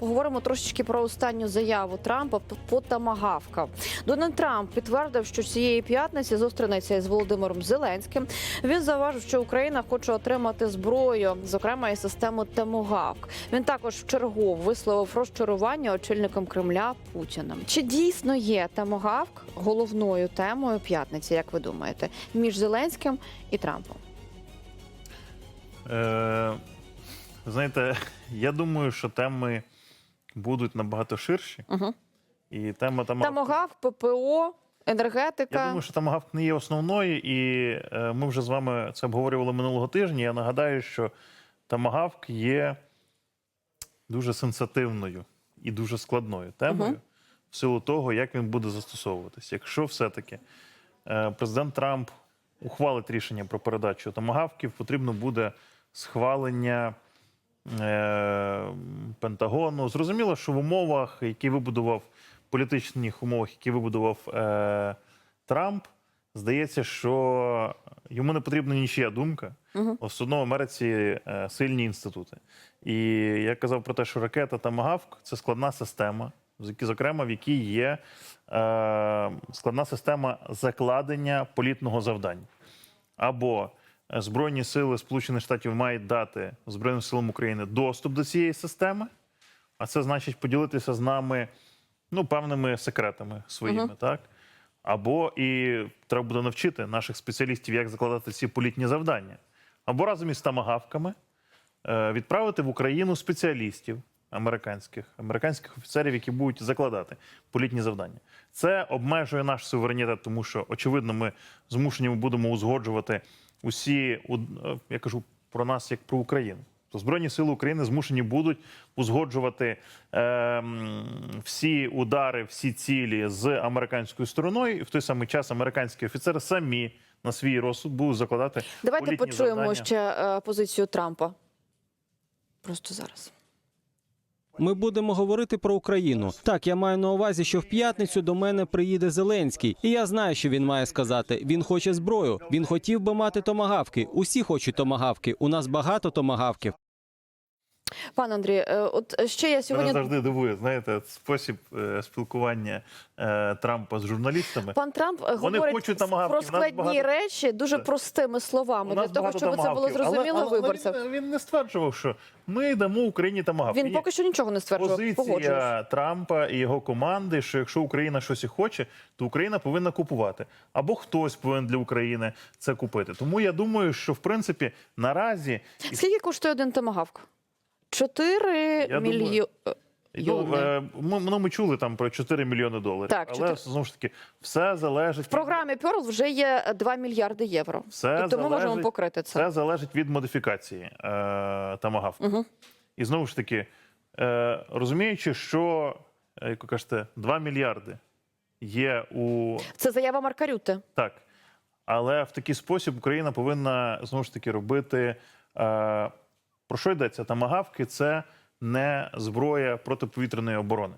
Поговоримо трошечки про останню заяву Трампа по тамагавкам. Дональд Трамп підтвердив, що цієї п'ятниці зустрінеться із Володимиром Зеленським. Він зауважив, що Україна хоче отримати зброю, зокрема і систему Тамагавк. Він також вчергово висловив розчарування очільником Кремля Путіним. Чи дійсно є Тамагавк головною темою п'ятниці, як ви думаєте, між Зеленським і Трампом? Е, знаєте, я думаю, що теми будуть набагато ширші. Угу. І тема там. Тамагавк, ППО, енергетика. Я думаю, що Тамагавк не є основною, і е, ми вже з вами це обговорювали минулого тижня. Я нагадаю, що Тамагавк є дуже сенситивною і дуже складною темою Мгм. в силу того, як він буде застосовуватись. Якщо все-таки е, президент Трамп ухвалить рішення про передачу Тамагавків, потрібно буде схвалення. Е, Пентагону. Зрозуміло, що в умовах, які вибудував політичних умовах, які вибудував е, Трамп, здається, що йому не потрібна нічия думка. Все одно в Америці е, сильні інститути. І я казав про те, що ракета Тамагавк це складна система, зокрема, в якій є е, складна система закладення політного завдання. Або Збройні сили Сполучених Штатів мають дати Збройним силам України доступ до цієї системи, а це значить поділитися з нами ну, певними секретами своїми, Мгм. так? Або і треба буде навчити наших спеціалістів, як закладати ці політні завдання. Або разом із тамагавками е, відправити в Україну спеціалістів американських, американських офіцерів, які будуть закладати політні завдання. Це обмежує наш суверенітет, тому що, очевидно, ми змушені будемо узгоджувати усі, е, я кажу про нас як про Україну. То Збройні сили України змушені будуть узгоджувати е, всі удари, всі цілі з американською стороною, і в той самий час американські офіцери самі на свій розсуд будуть закладати. Давайте почуємо завдання. ще е, позицію Трампа. Просто зараз. Ми будемо говорити про Україну. Так, я маю на увазі, що в п'ятницю до мене приїде Зеленський, і я знаю, що він має сказати. Він хоче зброю. Він хотів би мати томагавки. Усі хочуть томагавки. У нас багато томагавків. Пан Андрій, е, от ще я сьогодні Мене завжди дивує, знаєте, спосіб е, спілкування е, Трампа з журналістами. Пан Трамп Вони говорить хочуть про складні багато... речі дуже простими словами для того, щоб тамагавків. це було зрозуміло виборцям. Він, він не стверджував, що ми дамо Україні тамагавки. Він поки що нічого не стверджував. Позиція Трампа і його команди, що якщо Україна щось і хоче, то Україна повинна купувати або хтось повинен для України це купити. Тому я думаю, що в принципі наразі скільки коштує один тамагавк? 4 мільйони. Ну, ми, чули там про 4 мільйони доларів. Так, але знову ж таки, все залежить в програмі Pearl вже є 2 мільярди євро. Все тобто залежить, ми можемо покрити це. Все залежить від модифікації е, тамагавки. Угу. І знову ж таки, е, розуміючи, що е, як ви кажете, 2 мільярди є у це заява Марка Рюте. Так, але в такий спосіб Україна повинна знову ж таки робити. Е, про що йдеться? Тамагавки це не зброя протиповітряної оборони.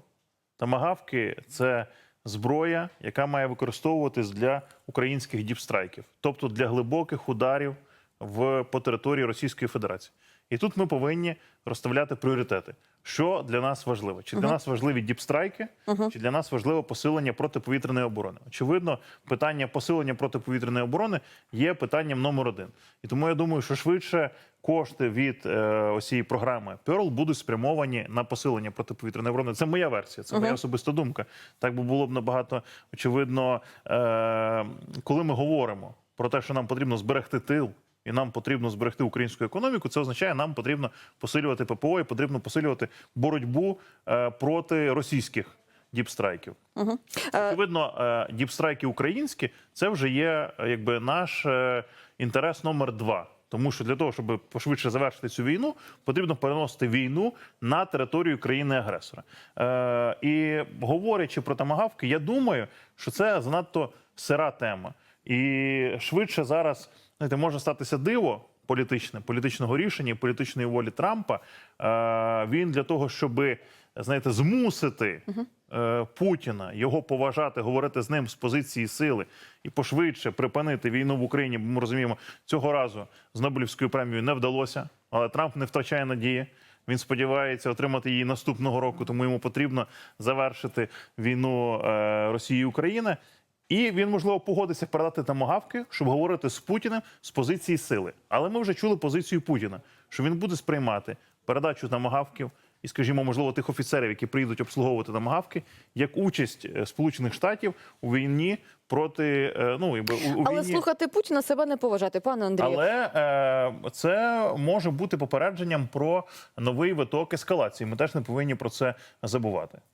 Тамагавки це зброя, яка має використовуватись для українських діпстрайків, тобто для глибоких ударів в, по території Російської Федерації. І тут ми повинні розставляти пріоритети. Що для нас важливо? Чи для нас важливі діпстрайки, чи для нас важливо посилення протиповітряної оборони? Очевидно, питання посилення протиповітряної оборони є питанням номер один. І тому я думаю, що швидше кошти від е, ось цієї програми Pearl будуть спрямовані на посилення протиповітряної оборони. Це моя версія, це моя особиста думка. Так би було б набагато очевидно, е, коли ми говоримо про те, що нам потрібно зберегти тил. І нам потрібно зберегти українську економіку. Це означає, нам потрібно посилювати ППО і потрібно посилювати боротьбу е, проти російських діпстрайків. Угу. Очевидно, е, діпстрайки українські це вже є якби наш інтерес номер два. Тому що для того, щоб пошвидше завершити цю війну, потрібно переносити війну на територію країни-агресора. Е, і говорячи про тамагавки, я думаю, що це занадто сира тема. І швидше зараз знаєте, може статися диво політичне, політичного рішення, політичної волі Трампа. Е, він для того, щоб знаєте, змусити е, Путіна його поважати, говорити з ним з позиції сили і пошвидше припинити війну в Україні. Бо ми розуміємо, цього разу з Нобелівською премією не вдалося, але Трамп не втрачає надії. Він сподівається отримати її наступного року, тому йому потрібно завершити війну е, Росії і України. І він можливо погодиться передати тамагавки, щоб говорити з Путіним з позиції сили. Але ми вже чули позицію Путіна, що він буде сприймати передачу тамагавків і, скажімо, можливо, тих офіцерів, які приїдуть обслуговувати тамагавки, як участь е, Сполучених Штатів у війні проти е, ну якби у, у Але слухати Путіна себе не поважати, пане Андрію. Але е, це може бути попередженням про новий виток ескалації. Ми теж не повинні про це забувати.